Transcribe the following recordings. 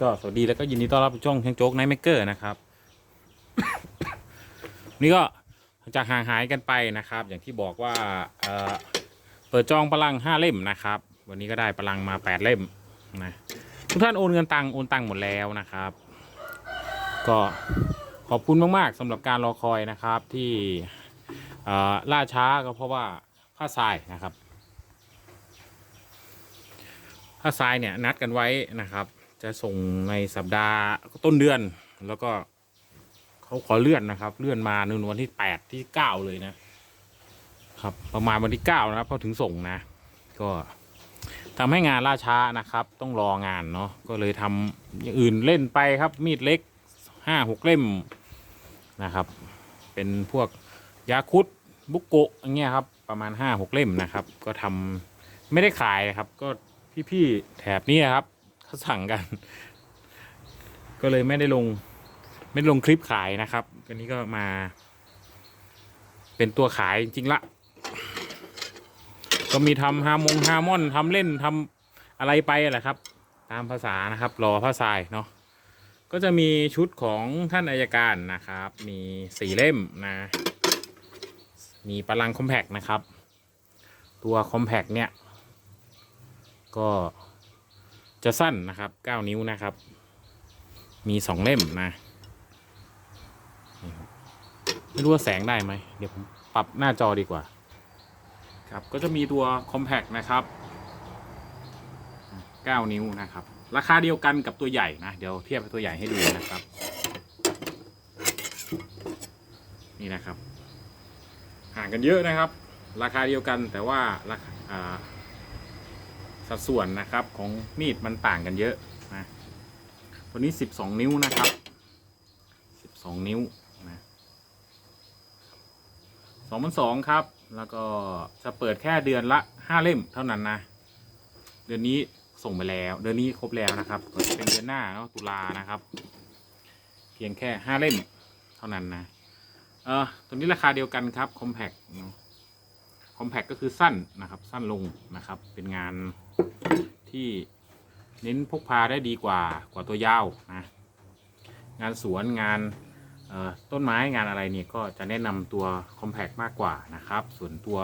ก็สวัสดีแล้วก็ยินดีต้อนรับช่องช่างโจ๊กไนท์เมกเกอร์นะครับ นี่ก็หลังจากห่างหายกันไปนะครับ อย่างที่บอกว่าเอ่อเปิดจองพลังห้าเล่มนะครับ วันนี้ก็ได้พลังมาแปดเล่มนะทุกท่านโอนเงินตังโอนตังหมดแล้วนะครับ ก็ขอบคุณมาก ๆสำหรับการรอคอยนะครับที่ล่าช้าก็เพราะว่าผ้าทรายนะครับผ้าทรายเนี่ยนัดกันไว้นะครับ จะส่งในสัปดาห์ต้นเดือน แล้วก็เขาขอเลื่อนนะครับ เลื่อนมาในวันที่แปดที่เก้าเลยนะ ครับ ประมาณวันที่เก้านะครับพอถึงส่งนะ ก็ทำให้งานล่าช้านะครับ ต้องรองานเนาะก็เลยทำอย่างอื่นเล่นไปครับมีดเล็กห้าหกเล่มนะครับ เป็นพวกยาคุดบุกโกะอย่างเงี้ยครับ ประมาณห้าหกเล่มนะครับ ก็ทำไม่ได้ขายครับ ก็พี่ๆแถบนี้ครับ เขาสั่งกัน ก็เลยไม่ได้ลง ไม่ได้ลงคลิปขายนะครับอันนี้ก็มา เป็นตัวขายจริงๆละ ก็มีทำฮาร์มงฮาร์มอนทำเล่นทำอะไรไปแหละครับ ตามภาษานะครับรอผ้าทรายเนาะก็จะมีชุดของท่านอายการนะครับ มีสี่เล่มนะ มีพลังคอมแพกนะครับ ตัวคอมแพกเนี่ย ก็ จะสั้นนะครับ9นิ้วนะครับ มี2เล่มนะ ไม่รู้ว่าแสงได้ไหม เดี๋ยวผมปรับหน้าจอดีกว่า ครับก็จะมีตัว Compact นะครับ9นิ้วนะครับ ราคาเดียวกันกับตัวใหญ่นะ เดี๋ยวเทียบตัวใหญ่ให้ดูนะครับ นี่นะครับ ห่างกันเยอะนะครับ ราคาเดียวกันแต่ว่าราคา สัดส่วนนะครับของมีดมันต่างกันเยอะนะตัวนี้ 12 นิ้วนะครับ 12 นิ้วนะสองพันสองครับ แล้วก็จะเปิดแค่เดือนละ 5 เล่มเท่านั้นนะ เดือนนี้ส่งไปแล้ว เดือนนี้ครบแล้วนะครับเป็นเดือนหน้าเนาะตุลานะครับ เพียงแค่ 5 เล่มเท่านั้นนะเออตัวนี้ราคาเดียวกันครับ compact เนาะคอมแพคก็คือสั้นนะครับ สั้นลงนะครับ เป็นงาน ที่เน้นพกพาได้ดีกว่ากว่าตัวยาวนะงานสวนงานต้นไม้งานอะไรเนี่ยก็จะแนะนำตัวคอมแพคมากกว่านะครับ ส่วนตัว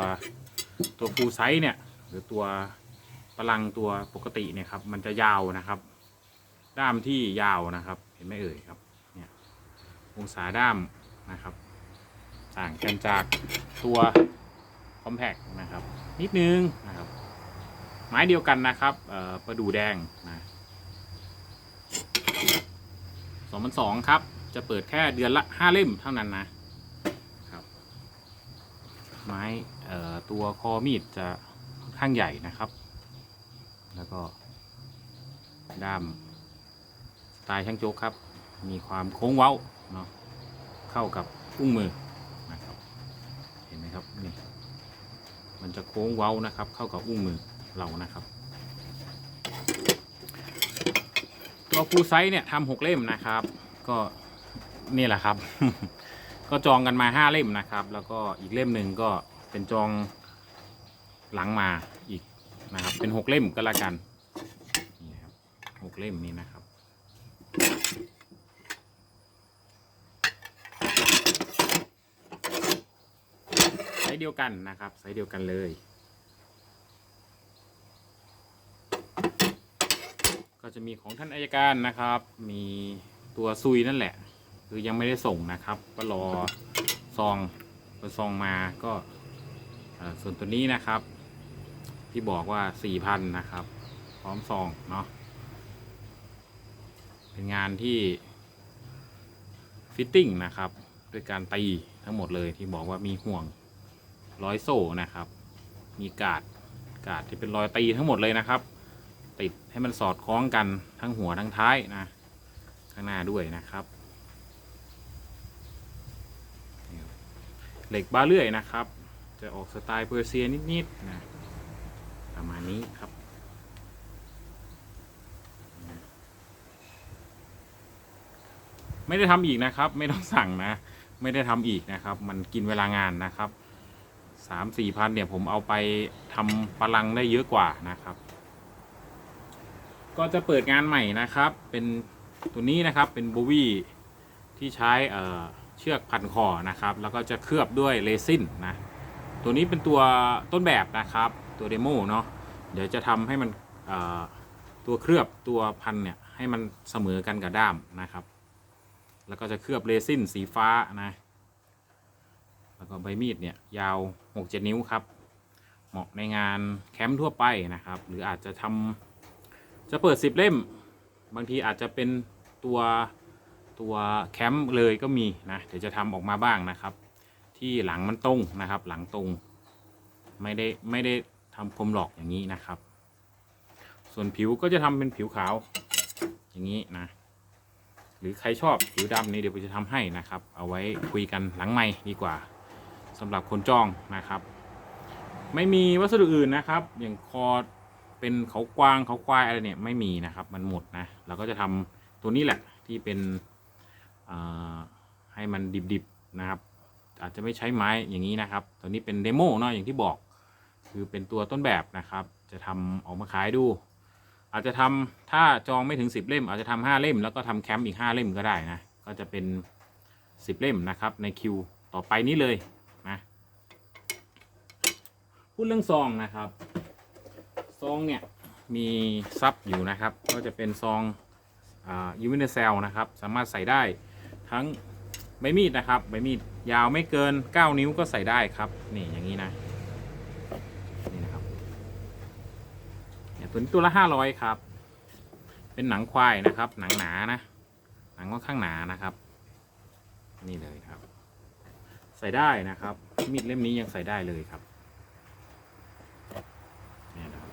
ตัวฟูลไซส์เนี่ยหรือตัวพลังตัวปกติเนี่ยครับมันจะยาวนะครับ ด้ามที่ยาวนะครับ เห็นไหมเอ่ยครับเนี่ยองศาด้ามนะครับ ต่างกันจากตัวคอมแพกนะครับ นิดนึงนะ ไม้เดียวกันนะครับประดูแดงนะสองพันสองครับ จะเปิดแค่เดือนละห้าเล่มเท่านั้นนะครับ ไม้ตัวคอมีดจะค่อนข้างใหญ่นะครับ แล้วก็ด้ามสไตล์ช่างโจ๊กครับ มีความโค้งเว้าเนาะเข้ากับอุ้งมือนะครับ เห็นไหมครับนี่มันจะโค้งเว้านะครับ เข้ากับอุ้งมือ เรานะครับ ตัวฟูไซส์เนี่ยทำหกเล่มนะครับ ก็นี่แหละครับ ก็จองกันมาห้าเล่มนะครับ แล้วก็อีกเล่มหนึ่งก็เป็นจองหลังมาอีกนะครับ เป็นหกเล่มก็แล้วกันนี่ครับหกเล่มนี้นะครับไซส์เดียวกันนะครับไซส์เดียวกันเลย จะมีของท่านอายการนะครับ มีตัวซุยนั่นแหละ คือยังไม่ได้ส่งนะครับ ก็รอซองพอซองมาก็ส่วนตัวนี้นะครับ ที่บอกว่าสี่พันนะครับ พร้อมซองเนาะเป็นงานที่ฟิตติ้งนะครับด้วยการตีทั้งหมดเลยที่บอกว่ามีห่วงร้อยโซ่นะครับ มีกาดกาดที่เป็นรอยตีทั้งหมดเลยนะครับ ติดให้มันสอดคล้องกันทั้งหัวทั้งท้ายนะ ข้างหน้าด้วยนะครับเหล็กบาเลื่อยนะครับ จะออกสไตล์เปอร์เซียนิดๆนะประมาณนี้ครับไม่ได้ทำอีกนะครับ ไม่ต้องสั่งนะ ไม่ได้ทำอีกนะครับ มันกินเวลางานนะครับสามสี่พันเนี่ยผมเอาไปทำพลังได้เยอะกว่านะครับ ก็จะเปิดงานใหม่นะครับ เป็นตัวนี้นะครับเป็นโบวี่ที่ใช้เอ่อเชือกพันคอนะครับ แล้วก็จะเคลือบด้วยเรซินนะ ตัวนี้เป็นตัวต้นแบบนะครับ ตัวเดโมเนาะ เดี๋ยวจะทำให้มันเอ่อตัวเคลือบตัวพันเนี่ยให้มันเสมอกันกับด้ามนะครับ แล้วก็จะเคลือบเรซินสีฟ้านะ แล้วก็ใบมีดเนี่ยยาว 6-7 นิ้วครับ เหมาะในงานแคมป์ทั่วไปนะครับ หรืออาจจะทำ จะเปิด10เล่ม บางทีอาจจะเป็นตัวตัวแคมป์เลยก็มีนะเดี๋ยวจะทำออกมาบ้างนะครับ ที่หลังมันตรงนะครับ หลังตรงไม่ได้ไม่ได้ทำคมหลอกอย่างนี้นะครับ ส่วนผิวก็จะทำเป็นผิวขาว อย่างนี้นะ หรือใครชอบผิวดำนี่เดี๋ยวผมจะทำให้นะครับ เอาไว้คุยกันหลังไม่ดีกว่าสำหรับคนจองนะครับ ไม่มีวัสดุอื่นนะครับ อย่างคอ เป็นเขากวางเขาควายอะไรเนี่ยไม่มีนะครับ มันหมดนะเราก็จะทำตัวนี้แหละที่เป็นให้มันดิบๆนะครับ อาจจะไม่ใช้ไม้อย่างนี้นะครับ ตัวนี้เป็นเดโมเนาะอย่างที่บอก คือเป็นตัวต้นแบบนะครับ จะทำออกมาขายดู อาจจะทำถ้าจองไม่ถึง 10 เล่ม อาจจะทำห้าเล่ม แล้วก็ทำแคมป์อีก 5 เล่มก็ได้นะก็จะเป็น 10 เล่มนะครับในคิวต่อไปนี้เลยนะพูดเรื่องซองนะครับ ซองเนี่ยมีซับอยู่นะครับ ก็จะเป็นซองยูวินเซลนะครับ สามารถใส่ได้ทั้งใบมีดนะครับใบมีดยาวไม่เกิน 9 นิ้วก็ใส่ได้ครับ นี่อย่างนี้นะนี่นะครับเนี่ยตัวนี้ตัวละห้าร้อยครับ เป็นหนังควายนะครับ หนังหนานะหนังค่อนข้างหนานะครับ นี่เลยครับ ใส่ได้นะครับมีดเล่มนี้ยังใส่ได้เลยครับเนี่ยนะครับ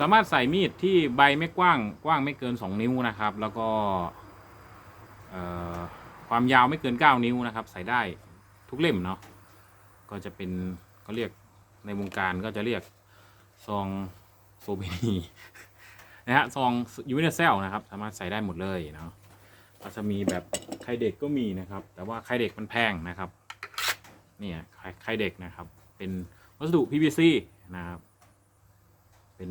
สามารถใส่มีดที่ใบไม่กว้างกว้างไม่เกินสองนิ้วนะครับ แล้วก็ความยาวไม่เกินเก้านิ้วนะครับ ใส่ได้ทุกเล่มเนาะก็จะเป็นเขาเรียกในวงการก็จะเรียกซองโซเบนีนะฮะซองยูนิเซลนะครับ สามารถใส่ได้หมดเลยเนาะก็จะมีแบบไข่เด็กก็มีนะครับ แต่ว่าไข่เด็กมันแพงนะครับนี่ไข่ไข่เด็กนะครับ เป็นวัสดุ PVC นะครับ เป็น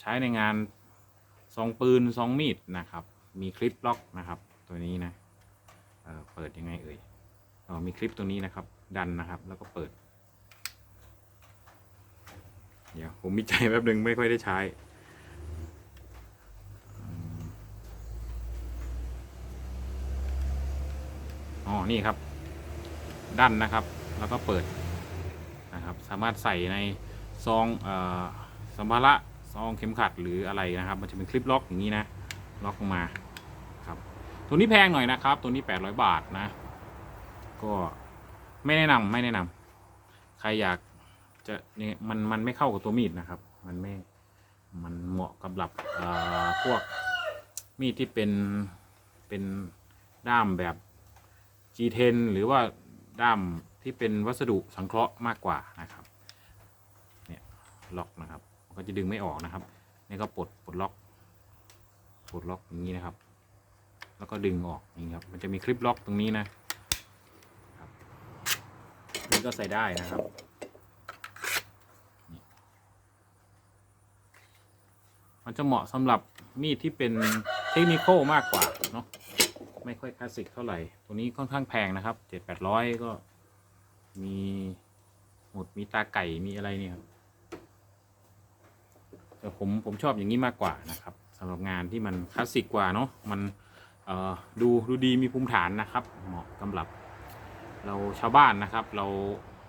ใช้ในงานซองปืนซองมีดนะครับ มีคลิปล็อกนะครับ ตัวนี้นะเอ่อเปิดยังไงเอ่ยอ๋อมีคลิปตัวนี้นะครับ ดันนะครับ แล้วก็เปิด เดี๋ยวผมมีใจแป๊บหนึ่งไม่ค่อยได้ใช้อ๋อ นี่ครับด้านนะครับ แล้วก็เปิดนะครับ สามารถใส่ในซองอ่อสัมภาระ ซองเข็มขัดหรืออะไรนะครับ มันจะเป็นคลิปล็อกอย่างนี้นะ ล็อกลงมาครับ ตัวนี้แพงหน่อยนะครับ ตัวนี้ 800 บาทนะ ก็ไม่แนะนำไม่แนะนำใครอยากจะเนี่ยมันมันไม่เข้ากับตัวมีดนะครับ มันไม่ มันเหมาะกับหลับพวกมีดที่เป็นเป็นด้ามแบบ G10 หรือว่าด้ามที่เป็นวัสดุสังเคราะห์มากกว่านะครับ เนี่ยล็อกนะครับ ก็จะดึงไม่ออกนะครับ นี่ก็ปลดปลดล็อกปลดล็อกอย่างนี้นะครับ แล้วก็ดึงออกนี้ครับ มันจะมีคลิปล็อกตรงนี้นะครับนี่ก็ใส่ได้นะครับมันจะเหมาะสำหรับมีดที่เป็นเทคนิคมากกว่าเนาะไม่ค่อยคลาสสิกเท่าไหร่ ตัวนี้ค่อนข้างแพงนะครับเจ็ดแปดร้อยก็มีหมดมีตาไก่มีอะไรเนี่ยครับ แต่ผมผมชอบอย่างนี้มากกว่านะครับสำหรับงานที่มันคลาสสิกกว่าเนาะมันดูดูดีมีภูมิฐานนะครับ เหมาะสำหรับ เราชาวบ้านนะครับ เรา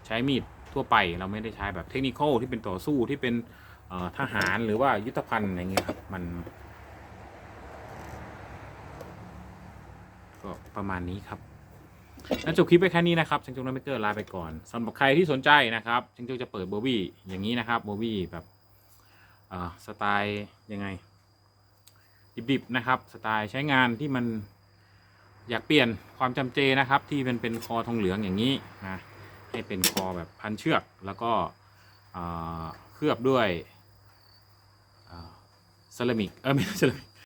ใช้มีดทั่วไปเราไม่ได้ใช้แบบเทคนิคที่เป็นต่อสู้ที่เป็นทหารหรือว่ายุทธภัณฑ์อย่างเงี้ยครับมันก็ประมาณนี้ครับงั้นจบคลิปไปแค่นี้นะครับชิงจงนัมเบเกอร์ลาไปก่อนสำหรับใครที่สนใจนะครับชิงจงจะเปิดโบวี่อย่างนี้นะครับโบวี่แบบ สไตล์ยังไง ดิบๆนะครับ สไตล์ใช้งานที่มันอยากเปลี่ยนความจำเจนะครับ ที่มันเป็นคอทองเหลืองอย่างนี้นะให้เป็นคอแบบพันเชือกแล้วก็เอ่อเคลือบด้วยเซรามิกเออไม่ใช่เซรามิก